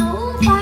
baú.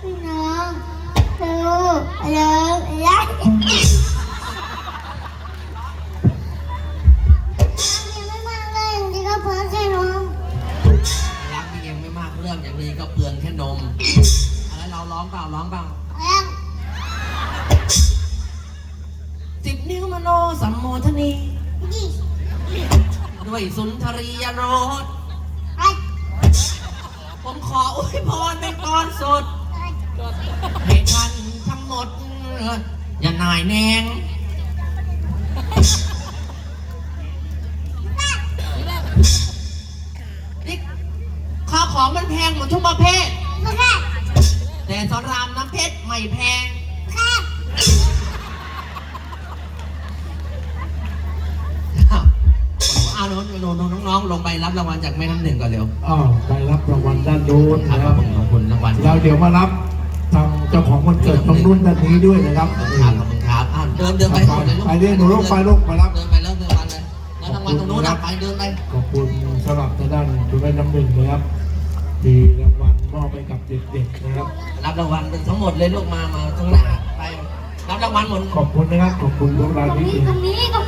พี่น้องดูเลิกรักยังไม่มาเลยอย่างที่ก็เพิ่งแค่น้องรักนี่ยังไม่มากเรื่องอย่างนี้ก็เปลืองแค่นมอะไรเราร้องเปล่าร้องเปล่าแล้วสิบนิ้วมโนสัมโมทนีนี่ด้วยสุนทรียรสไอ้ ผมขออวยพรเป็นก่อนสุดไอ้ให้ท่านทั้งหมด อย่านายแนง นี่ข้าวของมันแพงหมดทุกประเภทมาแค่แต่สอนรามน้ำเพชรไม่แพง ลงไปรับรางวัลจากแม่น้ำหนึ่งก่อนเร็วอ้าวไปรับรางวัลด้านโน้นครับนะครับผมขอบคุณรางวัลแล้วเดี๋ยวมารับทางเจ้าของวันเกิดตรงนู้นด้านนี้ด้วยนะครับครับขอบคุณครับอ้าวเดินเดินไปไปไปเรียกหนูลูกไปลูกไปรับ เดินไปเริ่มเดินวันเลยแล้วรางวัลตรงนู้นอะไปเดินไป ขอบคุณสำหรับทางด้านคุณแม่น้ำหนึ่งนะครับมีรางวัลมอบให้กับเด็กๆนะครับ รับรางวัลทั้งหมดเลยลูกมามาตรงหน้าไปรับรางวัลหมด ขอบคุณนะครับขอบคุณพวกเราตรงที่นี้ตรงนี้ตรง